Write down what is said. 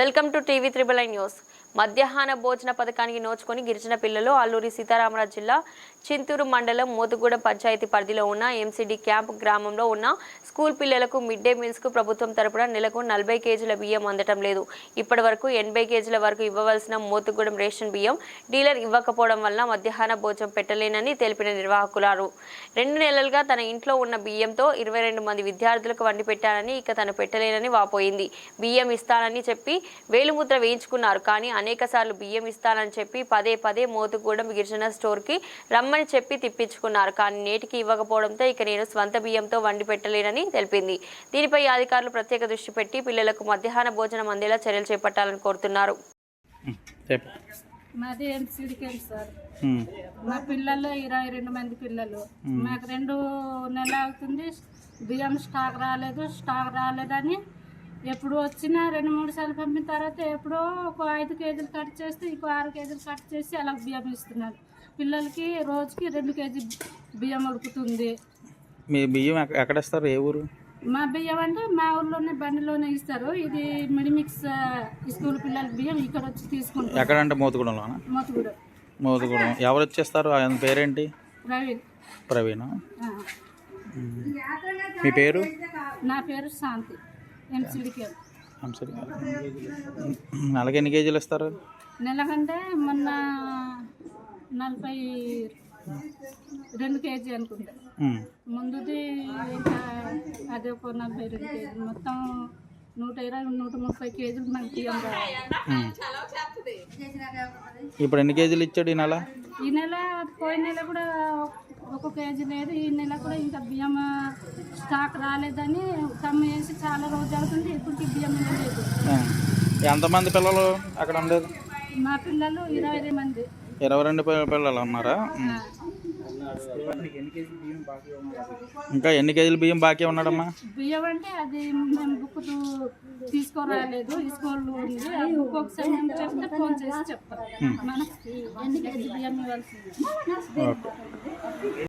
Welcome to TV triple I news. మధ్యాహ్న భోజన పథకానికి నోచుకొని గిరిజన పిల్లలు అల్లూరి సీతారామరాజు జిల్లా చింతూరు మండలం మోతుగూడ పంచాయతీ పరిధిలో ఉన్న ఎంసీడీ క్యాంప్ గ్రామంలో ఉన్న స్కూల్ పిల్లలకు మిడ్ డే మీల్స్కు ప్రభుత్వం తరపున నెలకు నలభై కేజీల బియ్యం అందటం లేదు. ఇప్పటి వరకు ఎనభై కేజీల వరకు ఇవ్వవలసిన మోతుగూడెం రేషన్ బియ్యం డీలర్ ఇవ్వకపోవడం వల్ల మధ్యాహ్న భోజనం పెట్టలేనని తెలిపిన నిర్వాహకులారు. రెండు నెలలుగా తన ఇంట్లో ఉన్న బియ్యంతో ఇరవై రెండు మంది విద్యార్థులకు వండి పెట్టానని ఇక తను పెట్టలేనని వాపోయింది. బియ్యం ఇస్తానని చెప్పి వేలుముద్ర వేయించుకున్నారు. కానీ అనేక సార్లు బియ్యం ఇస్తానని చెప్పి పదే పదే మోతుగూడెం గిరిజన స్టోర్కి రమ్మని చెప్పి తిప్పించుకున్నారు. కానీ నేటికి ఇవ్వకపోవడంతో ఇక నేను స్వంత బియ్యంతో వండి పెట్టలేనని తెలిపింది. దీనిపై అధికారులు ప్రత్యేక దృష్టి పెట్టి పిల్లలకు మధ్యాహ్న భోజనం అందేలా చర్యలు చేపట్టాలని కోరుతున్నారు. మాది ఎంసీడీకే సార్. మా పిల్లలు ఇరవై రెండు మంది పిల్లలు. మాకు రెండు నెలలు అవుతుంది. బియ్యం స్టాక్ రాలేదు స్టాక్ రాలేదని ఎప్పుడు వచ్చినా రెండు మూడు సార్లు పంపిన తర్వాత ఎప్పుడో ఒక ఐదు కేజీలు కట్ చేస్తే ఇంకో ఆరు కేజీలు కట్ చేసి అలా బియ్యం ఇస్తున్నారు. పిల్లలకి రోజుకి రెండు కేజీ బియ్యం ఉడుకుతుంది. మీ బియ్యం ఎక్క- ఎక్కడ ఇస్తారు? ఏ ఊరు? మా బియ్యం అంటే మా ఊర్లోనే బండిలోనే ఇస్తారు. ఇది మిడిమిక్స్ స్కూల్ పిల్లల బియ్యం ఇక్కడ వచ్చి తీసుకుంటారు. ఎక్కడంటే మోతుగూడెంలోనా? మొత్తుగూడెం మోతుగూడెం. ఎవరు వచ్చేస్తారు? ఆయన పేరేంటి? ప్రవీణ్. ప్రవీణ్. మీ పేరు? నా పేరు శాంతి. నెలకి ఎన్ని కేజీలు ఇస్తారు? నెలకంటే మొన్న నలభై రెండు కేజీ అనుకుంటా. ముందుది ఇంకా అదే ఒక నలభై రెండు కేజీలు. మొత్తం నూట ఇరవై నూట ముప్పై కేజీలు మనకి. ఇప్పుడు ఎన్ని కేజీలు ఇచ్చాడు ఈ నెల? ఈ నెల పోయిన నెల కూడా కేజీ లేదు ఈ నెల కూడా ఇంకా బియ్యం స్టాక్ రాలేదని కమ్మి వేసి చాలా రోజు అవుతుంది ఇప్పటికి బియ్యం లేదు. ఎంతమంది పిల్లలు అక్కడ ఉండేది? మా పిల్లలు ఇరవై మంది. ఇరవై రెండు పిల్లలు ఉన్నారా? ఉమ్. ఇంకా ఎన్ని కేజీలు బియ్యం బాకీ ఉన్నాడమ్మా? బియ్యం అంటే అది మేము బుక్ తీసుకోరాలేదు స్కూల్ ఉంది. మేము చెప్తే ఫోన్ చేసి చెప్తాం. మనకి ఎన్ని కేజీ బియ్యం ఇవ్వాల్సింది? ఓకే.